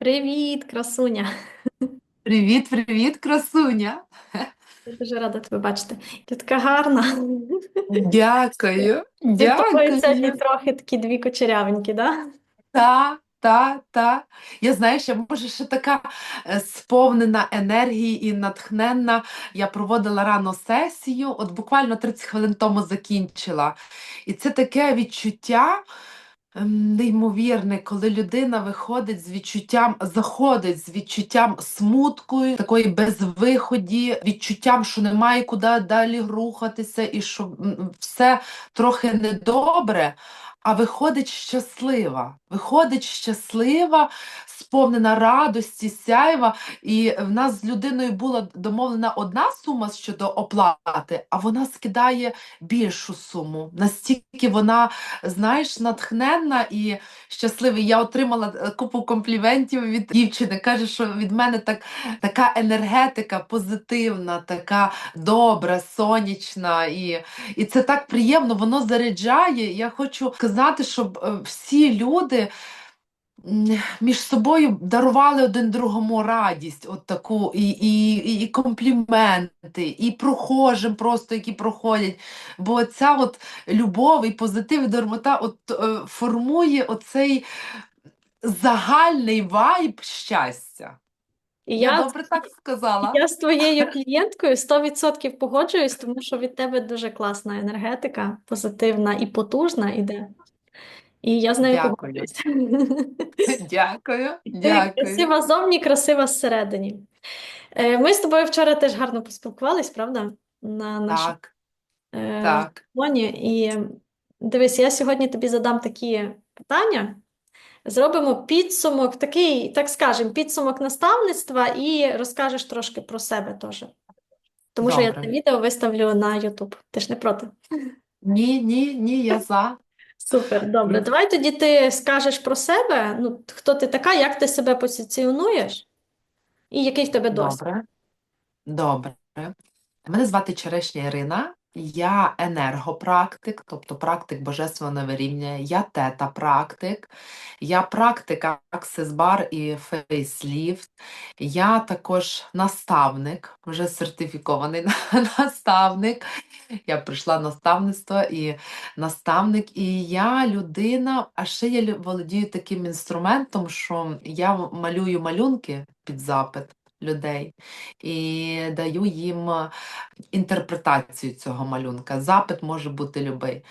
Привіт, красуня. Привіт, привіт, красуня. Я дуже рада тебе бачити. Ти така гарна. Дякую, тобою сьогодні трохи такі дві кучерявенькі, да? Та, та, та. Я знаю, що може ще така е, сповнена енергії і натхненна. Я проводила рано сесію, от буквально 30 хвилин тому закінчила. І це таке відчуття. Ем, Неймовірне, коли людина виходить з відчуттям, заходить з відчуттям смутку, такої безвиході, відчуттям, що немає куди далі рухатися, і що все трохи недобре, а виходить щаслива. Виходить щаслива, сповнена радості, сяйва. І в нас з людиною була домовлена одна сума щодо оплати, а вона скидає більшу суму. Настільки вона знаєш, натхненна і щаслива. Я отримала е, купу компліментів від дівчини. Каже, що від мене так, така енергетика позитивна, така добра, сонячна. І, і це так приємно, воно заряджає. Я хочу сказати, щоб е, всі люди. Між собою дарували один другому радість, от таку, і, і, і і компліменти, і прохожим просто, які проходять. Бо ця от любов і позитив і дармота от, е, формує оцей загальний вайб щастя. І Я я, добре так сказала? я з твоєю клієнткою 100% погоджуюсь, тому що від тебе дуже класна енергетика, позитивна і потужна іде. І я з нею Дякую. Дякую, дякую. красива зовні, красива зсередині. Е, Ми з тобою вчора теж гарно поспілкувались, правда? На нашому Так, е, так. І дивись, я сьогодні тобі задам такі питання. Зробимо підсумок, такий, так скажемо, підсумок наставництва і розкажеш трошки про себе теж. Тому що я це відео виставлю на YouTube. Ти ж не проти? Ні, ні, ні, я за. Супер, добре. Давай тоді ти скажеш про себе, ну, хто ти така, як ти себе позиціонуєш, і який в тебе досвід. Добре. Добре. Мене звати Черешня Ірина. Я енергопрактик, тобто практик божественного вирівняння. Я тета-практик. Я практик Access і фейсліфт. Я також наставник, вже сертифікований наставник. Я прийшла наставництво і наставник, і я людина, а ще я володію таким інструментом, що я малюю малюнки під запит людей і даю їм е, інтерпретацію цього малюнка. Запит може бути любий.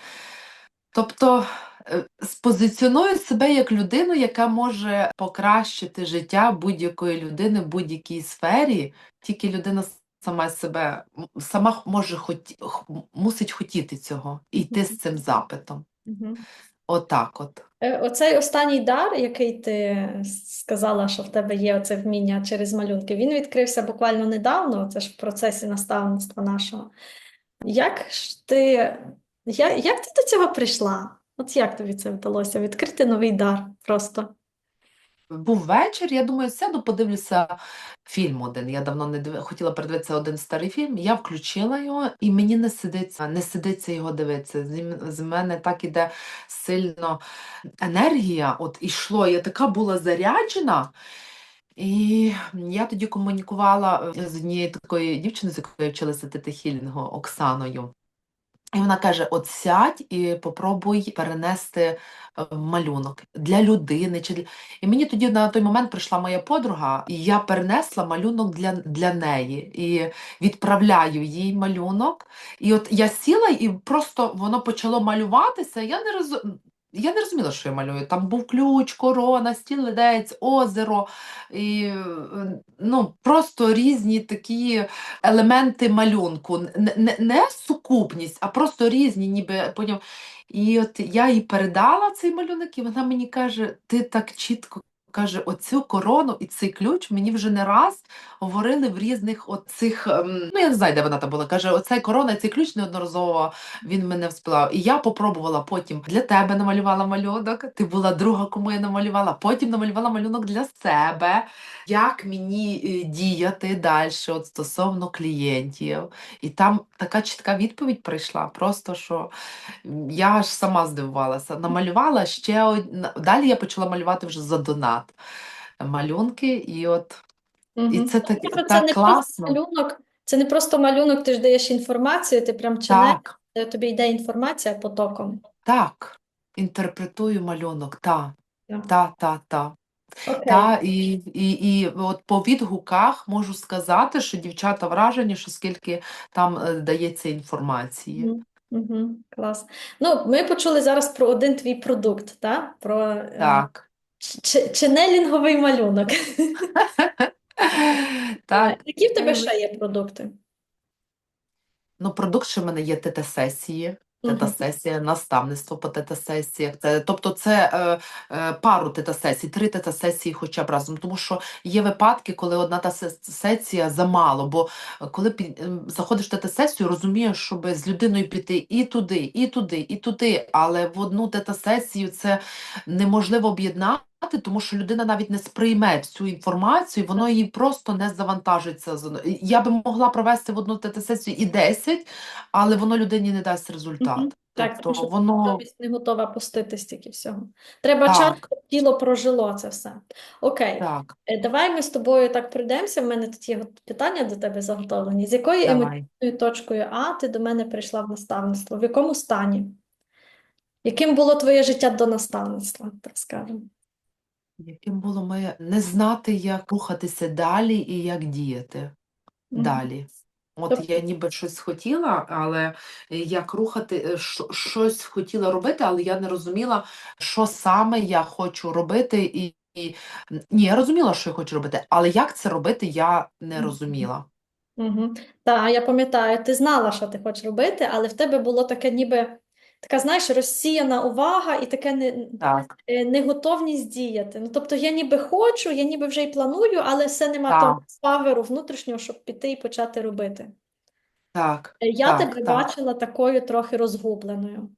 Тобто е, спозиціоную себе як людину, яка може покращити життя будь-якої людини в будь-якій сфері, тільки людина сама себе сама може хоті, мусить хотіти цього і йти з цим запитом. Отак от. Е, Оцей останній дар, який ти сказала, що в тебе є оце вміння через малюнки, він відкрився буквально недавно, це ж в процесі наставництва нашого. Як ж ти, як, як ти до цього прийшла? От як тобі це вдалося? Відкрити новий дар просто. Був вечір, я думаю, сяду, подивлюся фільм один. Я давно не див... хотіла передивитися один старий фільм. Я включила його, і мені не сидиться, не сидиться його дивитися. З, мене так іде сильно енергія. От ішло, я така була заряджена. І я тоді комунікувала е, з однією такою дівчиною, з якою я вчилася тетехілінгу, Оксаною. І вона каже: от сядь і попробуй перенести е, малюнок для людини. Чи для... І мені тоді на той момент прийшла моя подруга, і я перенесла малюнок для, для неї. І відправляю їй малюнок. І от я сіла, і просто воно почало малюватися. Я не роз... Я не розуміла, що я малюю. Там був ключ, корона, стілець, озеро. І, е, ну, просто різні такі елементи малюнку. Не, не, не сукупність, а просто різні, ніби поняв. І от я їй передала цей малюнок, і вона мені каже: ти так чітко каже, оцю корону і цей ключ мені вже не раз говорили в різних оцих. ем, Ну, я не знаю, де вона там була. Каже, оцей корона цей ключ неодноразово він мене всплав. І я попробувала потім для тебе намалювала малюнок. Ти була друга, кому я намалювала. Потім намалювала малюнок для себе. Як мені е, діяти далі от стосовно клієнтів. І там така чітка відповідь прийшла. Просто що я аж сама здивувалася. Намалювала ще од... далі я почала малювати вже за донат. малюнки, і от і це так, Тобто це так не просто класно. малюнок, це не просто малюнок, ти ж даєш інформацію, ти прям Так, е, тобі йде інформація потоком. так. Інтерпретую малюнок. Та, Так. та, та, та. Окей. Та, і, і, і от по відгуках можу сказати, що дівчата вражені, що скільки там е, дається інформації. Мгм. Мгм. Клас. Ну, ми почули зараз про один твій продукт, та? Про е, Так. ч- ченелінговий малюнок. Так. Які в тебе Е, ще є продукти? Ну, продукт ще в мене є ТТ-сесії. Тета-сесія, наставництво по тета-сесіях. Це, тобто це е, е, пару тета-сесій, три тета-сесії хоча б разом. Тому що є випадки, коли одна та сесія замало, бо е, коли під, ем, заходиш в тета-сесію, розумієш, щоб з людиною піти і туди, і туди, і туди, але в одну тета-сесію це неможливо об'єднати, тому що людина навіть не сприйме всю інформацію, воно її просто не завантажиться. Я би могла провести в одну тета-сесію і 10, але воно людині не дасть результат. Мгм. Так, тому Тобто що воно не готова пустити стільки всього. Треба час, щоб тіло прожило це все. Окей. так, Е, Давай ми з тобою так пройдемося. В мене тут є питання до тебе заготовлені. З якою давай. емоційною точкою А ти до мене прийшла в наставництво? В якому стані? Яким було твоє життя до наставництва, так скажемо? Яким було моє не знати, як рухатися далі і як діяти Мгм. далі. От Тобто, я ніби щось хотіла, але як рухати, е, щось хотіла робити, але я не розуміла, що саме я хочу робити. І, і ні, я розуміла, що я хочу робити, але як це робити, я не розуміла. Угу. Так, я пам'ятаю, ти знала, що ти хочеш робити, але в тебе було таке ніби, така, знаєш, розсіяна увага і таке не, Так, е, неготовність діяти. Ну, тобто я ніби хочу, я ніби вже й планую, але все нема так, того паверу внутрішнього, щоб піти і почати робити. так, Е, Я так, тебе так. бачила такою трохи розгубленою.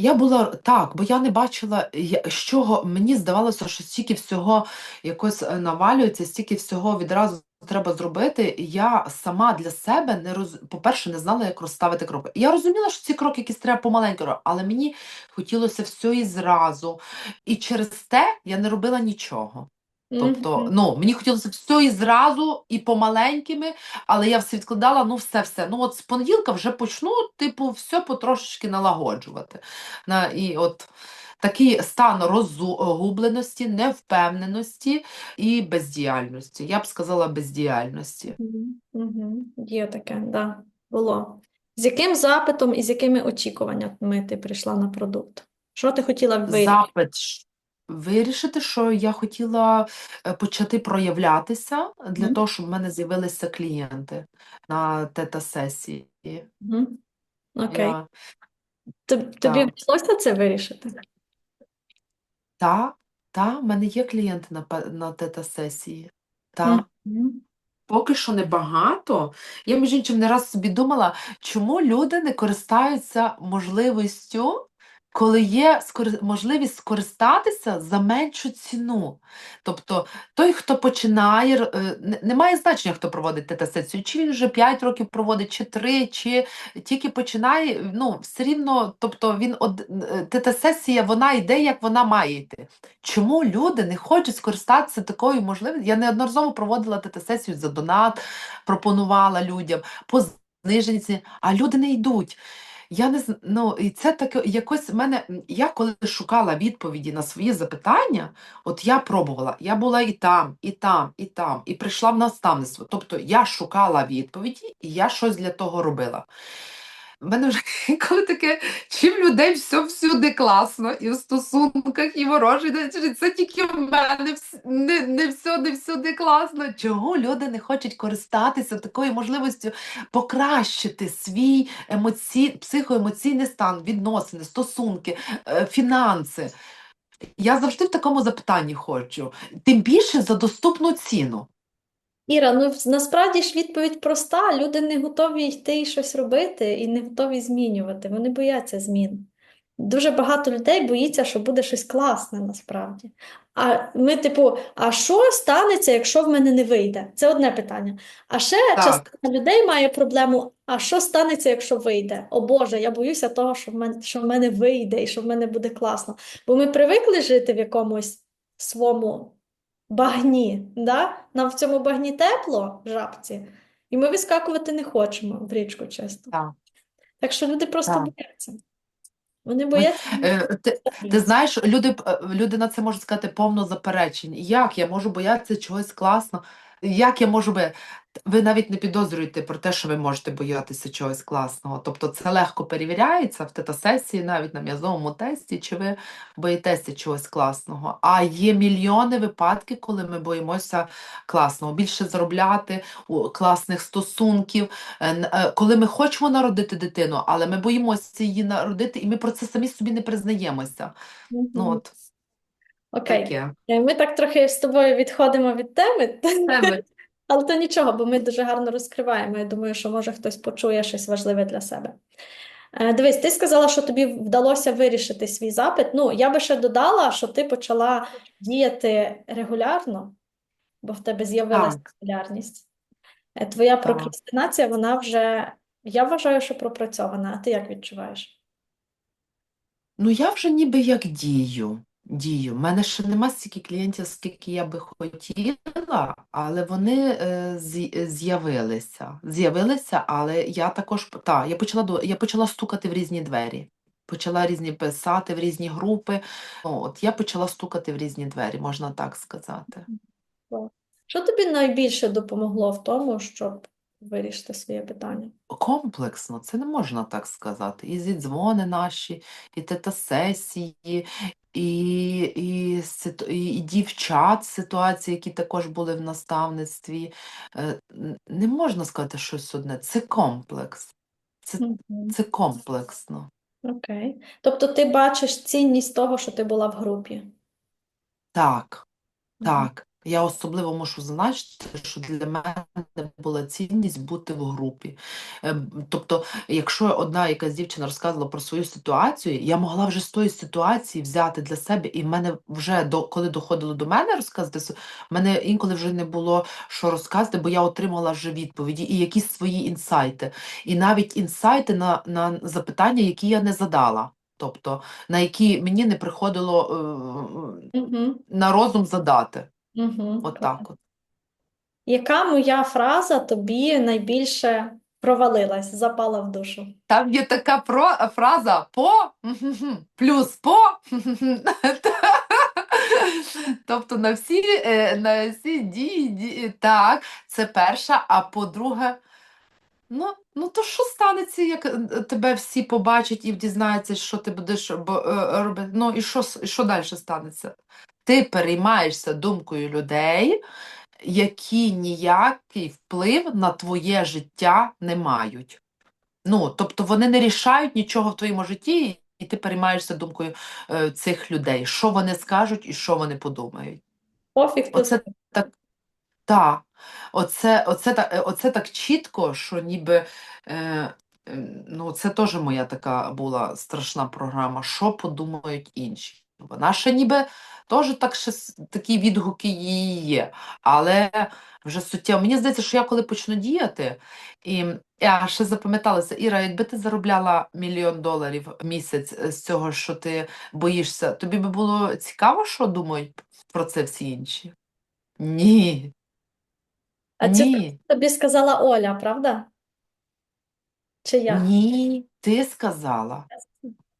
Я була так, бо я не бачила, я- з чого мені здавалося, що стільки всього якось е, навалюється, стільки всього відразу треба зробити. Я сама для себе не роз... по-перше, не знала, як розставити кроки. Я розуміла, що ці кроки якісь треба помаленьку, але мені хотілося все і зразу. І через те я не робила нічого. Тобто, ну, мені хотілося все і зразу, і помаленькими, але я все відкладала, ну, все-все. Ну, от з понеділка вже почну, типу, все потрошечки налагоджувати. На, і от такий стан розгубленості, невпевненості і бездіяльності. Я б сказала, бездіяльності. Мгм. Є таке, да, було. З яким запитом і з якими очікуваннями ти прийшла на продукт? Що ти хотіла вирішити? Запит вирішити, що я хотіла е, почати проявлятися для Мгм. того, щоб в мене з'явилися клієнти на тета-сесії. Мгм. Окей. Я, Тоб- Тобі та, вдалося це вирішити? та, та, в мене є клієнти на, пе- на тета-сесії. Та. Мгм. Поки що небагато. Я, між іншим, не раз собі думала, чому люди не користаються можливістю, коли є можливість скористатися за меншу ціну. Тобто той, хто починає, е, не- немає значення, хто проводить тета-сесію, чи він вже 5 років проводить, чи 3, чи тільки починає, ну, все рівно, тобто він е, тета-сесія, вона йде, як вона має йти. Чому люди не хочуть скористатися такою можливістю? Я неодноразово проводила тета-сесію за донат, пропонувала людям по зниженій ціні, а люди не йдуть. Я не зн- ну, і це таке якось в мене. Я коли шукала відповіді на свої запитання, от я пробувала. Я була і там, і там, і там, і прийшла в наставництво. Тобто я шукала відповіді, і я щось для того робила. В мене вже коли таке, чим людей все всюди класно, і в стосунках, і ворожі, це тільки в мене не, не всюди, всюди класно. Чого люди не хочуть користатися такою можливістю покращити свій емоцій, психоемоційний стан, відносини, стосунки, е, фінанси? Я завжди в такому запитанні хочу. Тим більше за доступну ціну. Іра, ну насправді ж відповідь проста. Люди не готові йти і щось робити, і не готові змінювати. Вони бояться змін. Дуже багато людей боїться, що буде щось класне насправді. А ми, типу, а що станеться, якщо в мене не вийде? Це одне питання. А ще Так. частина людей має проблему: а що станеться, якщо вийде? О Боже, я боюся того, що в мене, що в мене вийде і що в мене буде класно. Бо ми привикли жити в якомусь своєму багні, да? Нам в цьому багні тепло в жабці, і ми вискакувати не хочемо в річку часто. Так. Так що люди просто Так. бояться. Вони бояться. Е, ти, ти знаєш, люди, е, люди на це можуть сказати повно заперечень. Як я можу боятися чогось класного? Як я можу би. Ви навіть не підозрюєте про те, що ви можете боятися чогось класного. Тобто це легко перевіряється в тета-сесії, навіть на м'язовому тесті, чи ви боїтеся чогось класного. А є мільйони випадків, коли ми боїмося класного, більше заробляти, у- класних стосунків, е, е, коли ми хочемо народити дитину, але ми боїмося її народити, і ми про це самі собі не признаємося. Ну от Окей. таке. Ми так трохи з тобою відходимо від теми, Тебе. але то нічого, бо ми дуже гарно розкриваємо. Я думаю, що може хтось почує щось важливе для себе. Е, Дивись, ти сказала, що тобі вдалося вирішити свій запит. Ну, я би ще додала, що ти почала діяти регулярно, бо в тебе з'явилася регулярність. Е, Твоя Так. прокрастинація, вона вже, я вважаю, що пропрацьована. А ти як відчуваєш? Ну я вже ніби як дію. Дію. У мене ще нема стільки клієнтів, скільки я би хотіла, але вони е, з'явилися. З'явилися, але я також та, я почала до- я почала стукати в різні двері. Почала різні писати в різні групи. От я почала стукати в різні двері, можна так сказати. Що тобі найбільше допомогло в тому, щоб вирішити своє питання? Комплексно, це не можна так сказати. І зідзвони наші, і тета-сесії, і, і, і, і дівчат ситуації, які також були в наставництві. Е, Не можна сказати щось одне. Це комплекс. Це, це комплексно. Окей. Тобто ти бачиш цінність того, що ти була в групі. Так. Так, я особливо мушу зазначити, що для мене була цінність бути в групі. Е, Тобто, якщо одна якась дівчина розказувала про свою ситуацію, я могла вже з тої ситуації взяти для себе, і в мене вже до коли доходило до мене розказати, в мене інколи вже не було що розказати, бо я отримала вже відповіді і якісь свої інсайти. І навіть інсайти на, на запитання, які я не задала. Тобто, на які мені не приходило е, на розум задати. Мгм. Отак от. Яка моя фраза тобі найбільше провалилась, запала в душу? Там є така про, фраза по плюс по. Тобто на всі, е, на всі дії, дії, так, це перша, а по-друге, ну, ну то що станеться, як е, тебе всі побачать і дізнаються, що ти будеш е, робити? Ну і що, і що далі станеться? Ти переймаєшся думкою людей, які ніякий вплив на твоє життя не мають. Ну, тобто вони не рішають нічого в твоєму житті, і ти переймаєшся думкою е, цих людей, що вони скажуть і що вони подумають. Пофіг Оце так, та, оце, оце, та- е, оце так чітко, що ніби, е, е, ну, це теж моя така була страшна програма, що подумають інші. Вона ще ніби теж так ще такі відгуки її є, але вже суттєво. Мені здається, що я коли почну діяти, і я ще запам'яталася, Іра, якби ти заробляла мільйон доларів в місяць е, з цього, що ти боїшся, тобі би було цікаво, що думають про це всі інші? Ні, А цю ні, тобі сказала Оля, правда? Чи я? ні, ти сказала,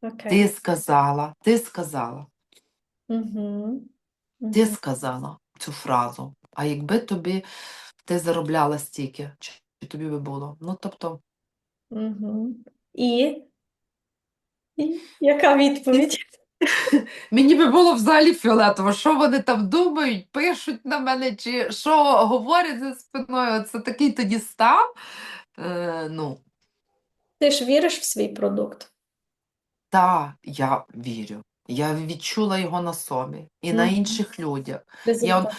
Окей. ти сказала, ти сказала, Угу. ти сказала цю фразу. А якби тобі ти заробляла стільки, чи чи тобі би було? Ну, тобто, Угу. І? І? Яка відповідь? мені би було взагалі фіолетово, що вони там думають, пишуть на мене, чи що говорять за спиною. Це такий тоді став. Е, ну, Ти ж віриш в свій продукт? та я вірю. Я відчула його на собі і на Мгм. інших людях. Результат.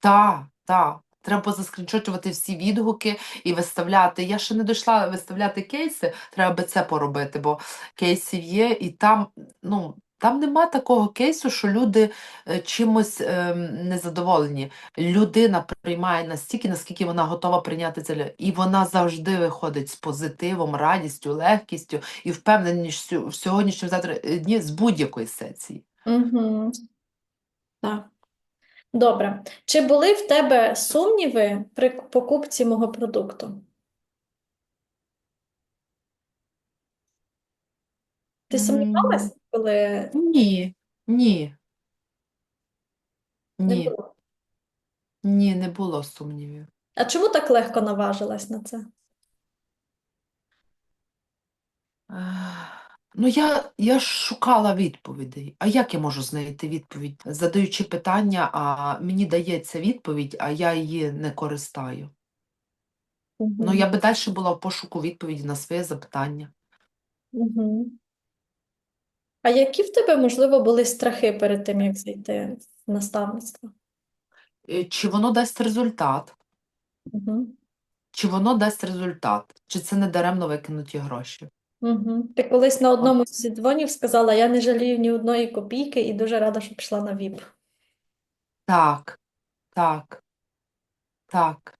Та, та. Треба заскріншочувати всі відгуки і виставляти. Я ще не дійшла виставляти кейси, треба би це поробити, бо кейсів є, і там, ну, там нема такого кейсу, що люди е, чимось ем, незадоволені. Людина приймає настільки, наскільки вона готова прийняти це. І вона завжди виходить з позитивом, радістю, легкістю і впевненістю в сьогоднішньому завтра е, дні з будь-якої сесії. Угу. Так. Добре. Чи були в тебе сумніви при покупці мого продукту? Ти сумнівалась, коли Ні, ні, не ні, було? ні, не було сумнівів. А чому так легко наважилась на це? Ех, Ну, я, я ж шукала відповідей. А як я можу знайти відповідь, задаючи питання, а мені дається відповідь, а я її не користаю. Ну, Угу. я би далі була в пошуку відповіді на своє запитання. Угу. А які в тебе, можливо, були страхи перед тим, як зайти в наставництво? Е, Чи воно дасть результат? Угу. Чи воно дасть результат? Чи це не даремно викинуті гроші? Угу. Ти колись на одному з дзвонів сказала, я не жалію ні одної копійки і дуже рада, що пішла на ВІП. Так, так, так.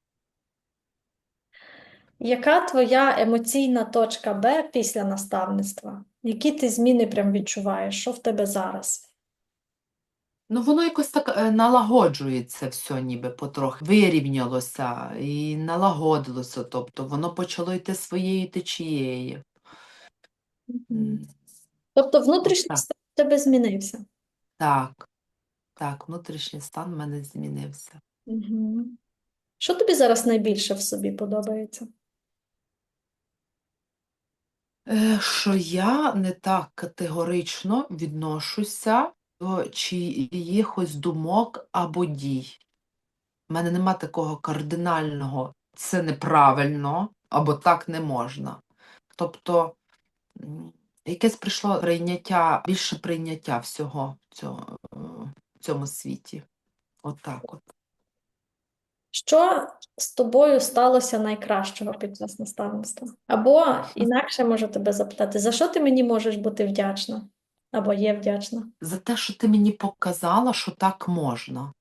Яка твоя емоційна точка Б після наставництва? Які ти зміни прям відчуваєш? Що в тебе зараз? Ну, воно якось так е, налагоджується все ніби потрохи, вирівнялося і налагодилося, тобто воно почало йти своєю течією. М, Тобто внутрішній так. стан в тебе змінився. Так, так, внутрішній стан в мене змінився. Угу. Що тобі зараз найбільше в собі подобається? Е, Що я не так категорично відношуся до чиїхось думок або дій. У мене нема такого кардинального це неправильно або так не можна. Тобто якесь прийшло прийняття, більше прийняття всього цього, е, в цьому світі. Отак от. Що з тобою сталося найкращого під час наставництва? Або інакше можу тебе запитати, за що ти мені можеш бути вдячна? Або є вдячна? За те, що ти мені показала, що так можна.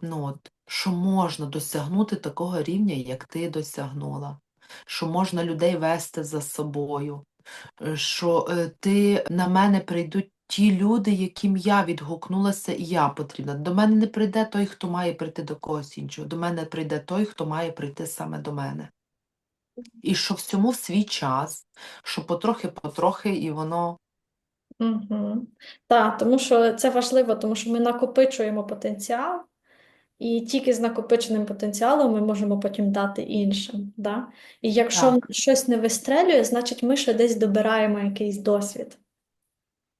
Ну, от, що можна досягнути такого рівня, як ти досягнула, що можна людей вести за собою, е, що е, ти на мене прийдуть ті люди, яким я відгукнулася, і я потрібна. До мене не прийде той, хто має прийти до когось іншого. До мене прийде той, хто має прийти саме до мене. І що всьому в свій час, що потрохи-потрохи, і воно Угу. Так, тому що це важливо, тому що ми накопичуємо потенціал, і тільки з накопиченим потенціалом ми можемо потім дати іншим. Да? І якщо Так. щось не вистрелює, значить ми ще десь добираємо якийсь досвід.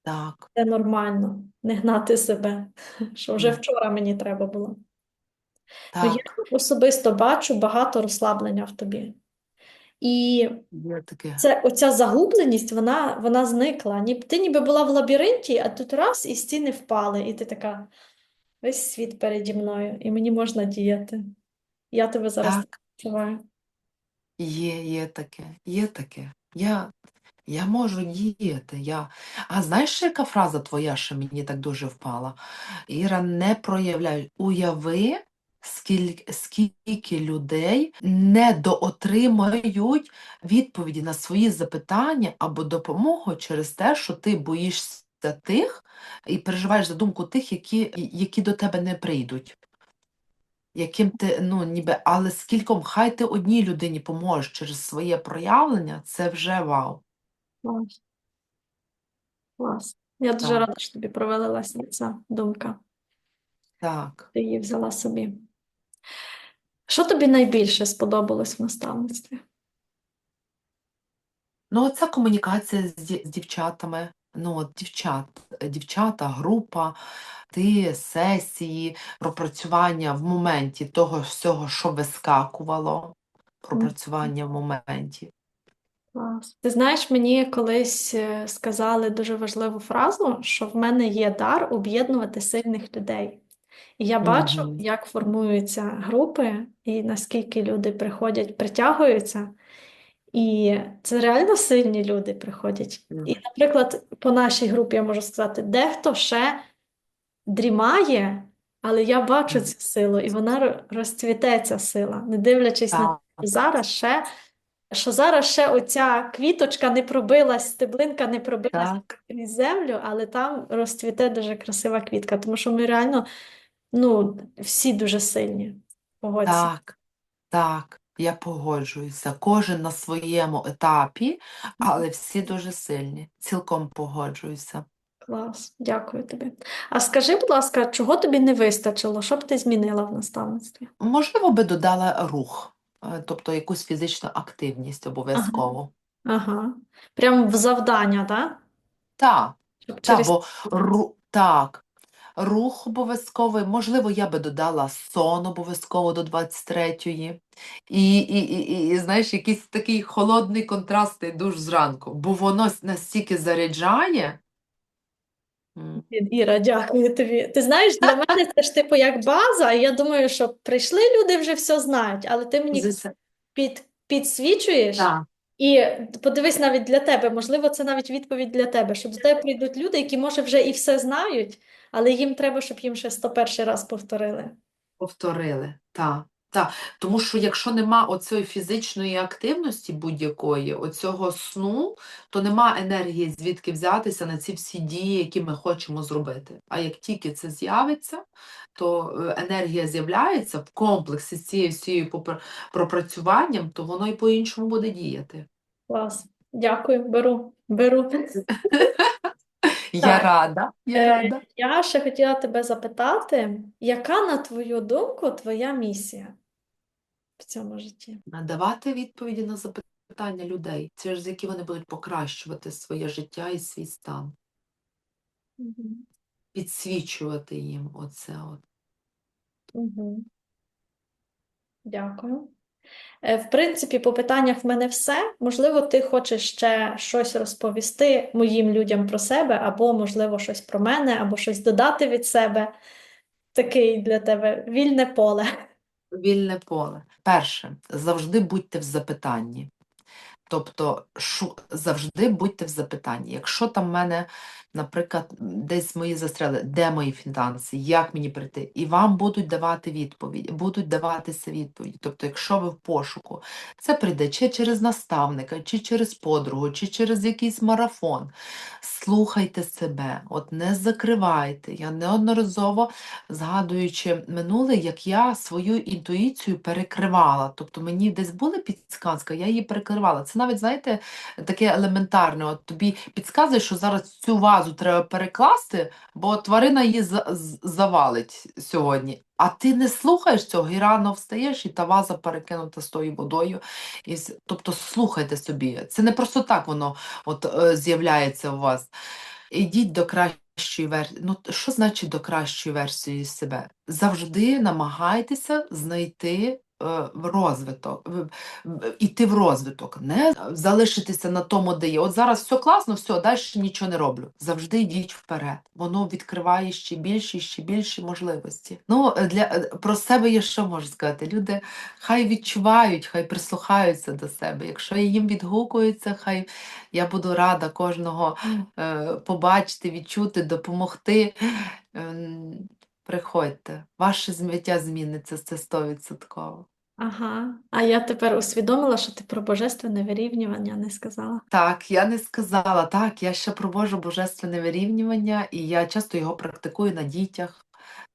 Так. Це нормально, не гнати себе, що вже вчора мені треба було. Ну, я особисто бачу багато розслаблення в тобі. І це оця загубленість, вона, вона зникла. Ні, ти ніби була в лабіринті, а тут раз і стіни впали, і ти така, весь світ переді мною, і мені можна діяти. Я тебе зараз Так. так відчуваю. Є, є таке, є таке. Я, я можу діяти. Я... А знаєш, яка фраза твоя, що мені так дуже впала? Іра, не проявляй. Уяви, скільки, скільки людей недоотримають відповіді на свої запитання або допомогу через те, що ти боїшся тих і переживаєш за думку тих, які, які до тебе не прийдуть. Яким ти, ну, ніби, але скільком хай ти одній людині поможеш через своє проявлення, це вже вау. Клас. Клас. Я дуже Так. рада, що тобі провалилася ця думка. Так. Ти її взяла собі. Що тобі найбільше сподобалось в наставництві? Ну, оця комунікація з, з дівчатами. Ну, от дівчат, дівчата, група, ти, сесії, пропрацювання в моменті того всього, що вискакувало, пропрацювання в моменті. Клас. Ти знаєш, мені колись е, сказали дуже важливу фразу, що в мене є дар об'єднувати сильних людей. І я бачу, Мгм. як формуються групи і наскільки люди приходять, притягуються. І це реально сильні люди приходять. І, наприклад, по нашій групі я можу сказати, дехто ще дрімає, але я бачу цю силу, і вона ро- розцвіте ця сила, не дивлячись на Так, те, що зараз ще, що зараз ще оця квіточка не пробилась, стеблинка не пробилась крізь землю, але там розцвіте дуже красива квітка, тому що ми реально Ну, всі дуже сильні. Погодься. Так, так, я погоджуюся. Кожен на своєму етапі, але всі дуже сильні. Цілком погоджуюся. Клас, дякую тобі. А скажи, будь ласка, чого тобі не вистачило? Що б ти змінила в наставництві? Можливо, би додала рух, тобто якусь фізичну активність обов'язково. Ага. Прямо в завдання, так? Так, Щоб так, через бо ру, так, рух обов'язковий. Можливо, я би додала сон обов'язково до 23-ї. І, і, і, і, знаєш, якийсь такий холодний контрастний душ зранку, бо воно настільки заряджає. Іра, дякую тобі. Ти знаєш, для мене це ж типу як база, і я думаю, що прийшли люди вже все знають, але ти мені під, підсвічуєш. Так. І подивись навіть для тебе, можливо, це навіть відповідь для тебе, що до тебе прийдуть люди, які, може, вже і все знають, але їм треба, щоб їм ще 101 раз повторили. Повторили, так. Так, тому що якщо нема оцієї фізичної активності будь-якої, оцього сну, то нема енергії звідки взятися на ці всі дії, які ми хочемо зробити. А як тільки це з'явиться, то е, енергія з'являється в комплексі з цією всією пропрацюванням, то воно і по-іншому буде діяти. Клас. Дякую, беру, беру. Я Так. рада, я Е, рада. Я ще хотіла тебе запитати, яка, на твою думку, твоя місія в цьому житті? Давати відповіді на запитання людей, через які вони будуть покращувати своє життя і свій стан. Мгм. підсвічувати їм оце от. Мгм. Дякую. Е, В принципі, по питаннях в мене все. Можливо, ти хочеш ще щось розповісти моїм людям про себе, або, можливо, щось про мене, або щось додати від себе. Такий для тебе вільне поле. Вільне поле. Перше, завжди будьте в запитанні. Тобто, шу, завжди будьте в запитанні. Якщо там в мене, наприклад, десь мої застрели, де мої фінанси, як мені прийти, і вам будуть давати відповідь, будуть даватися відповіді. Тобто, якщо ви в пошуку, це прийде чи через наставника, чи через подругу, чи через якийсь марафон. Слухайте себе, от не закривайте. Я неодноразово згадуючи минуле, як я свою інтуїцію перекривала. Тобто мені десь була підсказка, я її перекривала. Це навіть, знаєте, таке елементарне. От тобі підказує, що зараз цю вазу треба перекласти, бо тварина її завалить сьогодні. А ти не слухаєш цього і рано встаєш, і та ваза перекинута з тою водою. І, тобто слухайте собі. Це не просто так воно от, е, з'являється у вас. Ідіть до кращої версії. Ну, що значить до кращої версії себе? Завжди намагайтеся знайти розвиток, в- в- іти в розвиток, не залишитися на тому, де є. От зараз все класно, все, далі нічого не роблю. Завжди йдіть вперед. Воно відкриває ще більші, ще більші можливості. Ну, е, для е, про себе я що можу сказати? Люди хай відчувають, хай прислухаються до себе. Якщо їм відгукується, хай я буду рада кожного е, побачити, відчути, допомогти. Ем, Приходьте, ваше життя зміниться, це стовідсотково. Ага. А я тепер усвідомила, що ти про божественне вирівнювання не сказала. Так, я не сказала, так, я ще проводжу божественне вирівнювання, і я часто його практикую на дітях.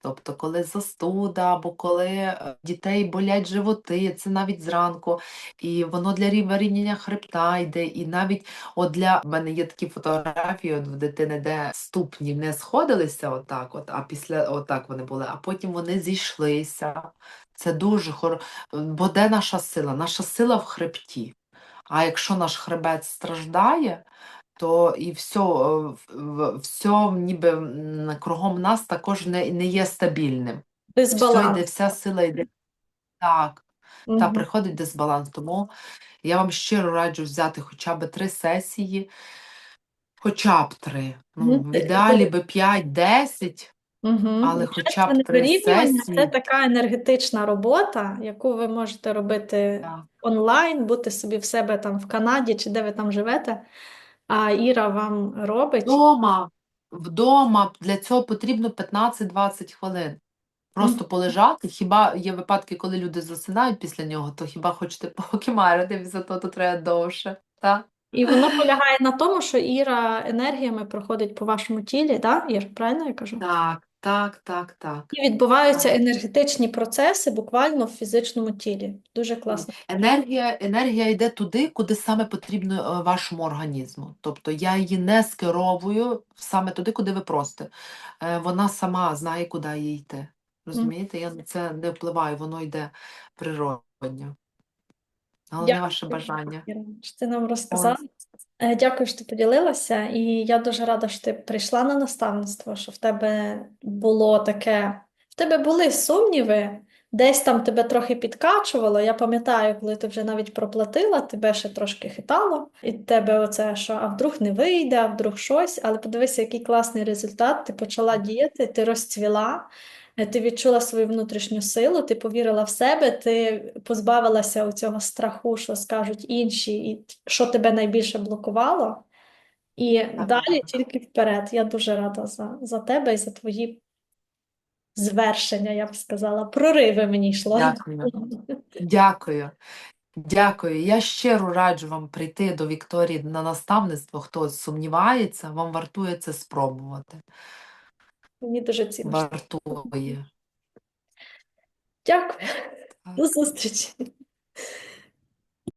Тобто, коли застуда, або коли е, дітей болять животи, це навіть зранку, і воно для рів- вирівняння хребта йде, і навіть от для в мене є такі фотографії от в дитини, де ступні не сходилися отак, от, а після отак вони були, а потім вони зійшлися. Це дуже хоро. Бо де наша сила? Наша сила в хребті. А якщо наш хребет страждає, то і все, все ніби кругом нас також не, не є стабільним. Все йде, вся сила йде. Так, та приходить дисбаланс. Тому я вам щиро раджу взяти хоча б три сесії, хоча б три. Ну, в ідеалі би 5-10, Мгм. але хоча б три вирівнювання це така енергетична робота, яку ви можете робити Так. онлайн, бути собі в себе там в Канаді чи де ви там живете, а Іра вам робить. Вдома, вдома для цього потрібно 15-20 хвилин. Просто полежати. Хіба є випадки, коли люди засинають після нього, то хіба хочете покимарити, зато то треба довше. Так? І воно полягає на тому, що Іра енергіями проходить по вашому тілі, так, Ір, правильно я кажу? Так, Так, так, так. І відбуваються Так. енергетичні процеси буквально в фізичному тілі. Дуже класно. Енергія, енергія йде туди, куди саме потрібно е, вашому організму. Тобто я її не скеровую саме туди, куди ви просите. Е, Вона сама знає, куди їй йти. Розумієте? Я на це не впливаю, воно йде природньо. Головне Дякую. ваше бажання. Що ти нам розказала. Е, Дякую, що ти поділилася, і я дуже рада, що ти прийшла на наставництво, що в тебе було таке, в тебе були сумніви, десь там тебе трохи підкачувало. Я пам'ятаю, коли ти вже навіть проплатила, тебе ще трошки хитало, і тебе оце, що а вдруг не вийде, а вдруг щось, але подивися, який класний результат, ти почала діяти, ти розцвіла. Е, Ти відчула свою внутрішню силу, ти повірила в себе, ти позбавилася цього страху, що скажуть інші, і що тебе найбільше блокувало. І далі тільки вперед. Я дуже рада за, за тебе і за твої звершення, я б сказала. Прориви мені йшло. Дякую. Дякую. Дякую. Я щиро раджу вам прийти до Вікторії на наставництво. Хто сумнівається, вам вартує це спробувати. Мені дуже цінно. Вартує. Дякую. До зустрічі.